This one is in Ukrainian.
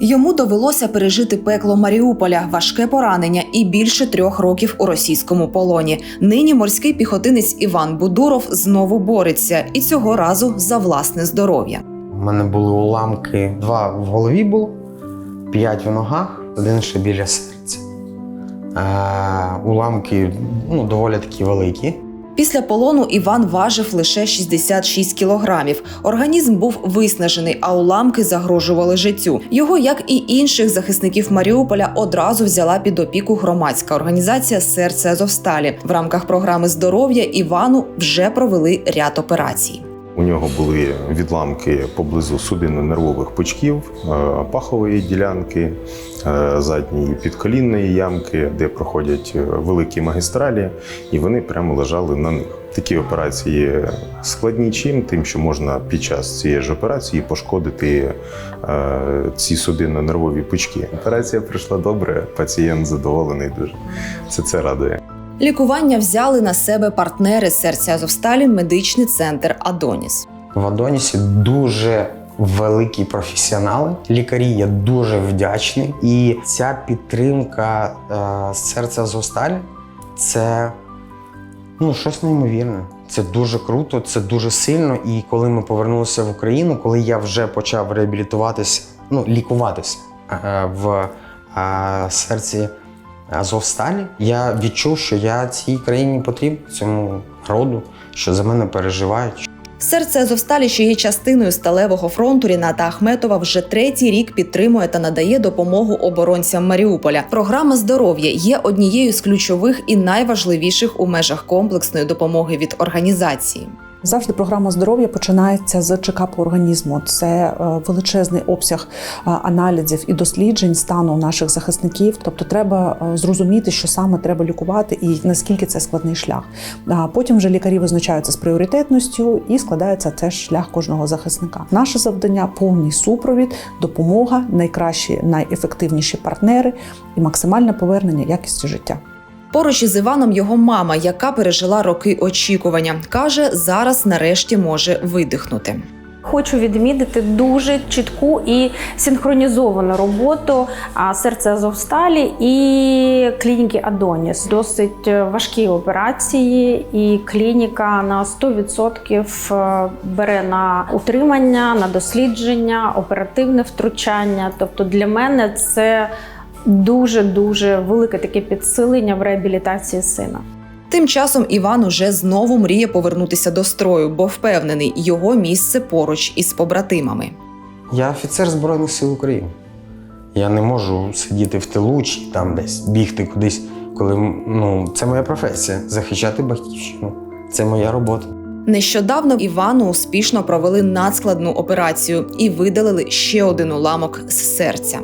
Йому довелося пережити пекло Маріуполя, важке поранення і більше трьох років у російському полоні. Нині морський піхотинець Іван Будуров знову бореться і цього разу за власне здоров'я. У мене були уламки два в голові було, п'ять в ногах, один ще біля серця. Е, уламки ну, доволі такі великі. Після полону Іван важив лише 66 кілограмів. Організм був виснажений, а уламки загрожували життю. Його, як і інших захисників Маріуполя, одразу взяла під опіку громадська організація Серце Азовсталі. В рамках програми здоров'я Івану вже провели ряд операцій. У нього були відламки поблизу судинно-нервових пучків, е, пахової ділянки, е, задньої підколінної ямки, де проходять е, великі магістралі, і вони прямо лежали на них. Такі операції складні чим, тим, що можна під час цієї ж операції пошкодити ці судинно-нервові пучки. Операція пройшла добре, пацієнт задоволений дуже. Це це радує. Лікування взяли на себе партнери серця Азовсталі медичний центр Адоніс. В Адонісі дуже великі професіонали. Лікарі я дуже вдячний. І ця підтримка е, серця Зосталь це ну, щось неймовірне. Це дуже круто, це дуже сильно. І коли ми повернулися в Україну, коли я вже почав реабілітуватися, ну, лікуватися е, в е, серці Азовсталі, я відчув, що я цій країні потрібен, цьому народу, що за мене переживають. Серце Азовсталі, що є частиною сталевого фронту Ріната Ахметова, вже третій рік підтримує та надає допомогу оборонцям Маріуполя. Програма здоров'я є однією з ключових і найважливіших у межах комплексної допомоги від організації. Завжди програма здоров'я починається з чекапу організму. Це е, величезний обсяг е, аналізів і досліджень стану наших захисників. Тобто, треба е, зрозуміти, що саме треба лікувати і наскільки це складний шлях. А потім вже лікарі визначаються з пріоритетністю і складається теж шлях кожного захисника. Наше завдання повний супровід, допомога, найкращі, найефективніші партнери і максимальне повернення якості життя. Поруч із Іваном його мама, яка пережила роки очікування, каже, зараз нарешті може видихнути. Хочу відмітити дуже чітку і синхронізовану роботу серця Азовсталі і клініки Адоніс. Досить е, важкі операції, і клініка на 100% бере на утримання, на дослідження, оперативне втручання. Тобто для мене це дуже дуже велике таке підсилення в реабілітації сина. Тим часом Іван уже знову мріє повернутися до строю, бо впевнений, його місце поруч із побратимами. Я офіцер Збройних сил України. Я не можу сидіти в тилу чи там десь бігти кудись, коли ну, це моя професія захищати батьківщину. Це моя робота. Нещодавно Івану успішно провели надскладну операцію і видалили ще один уламок з серця.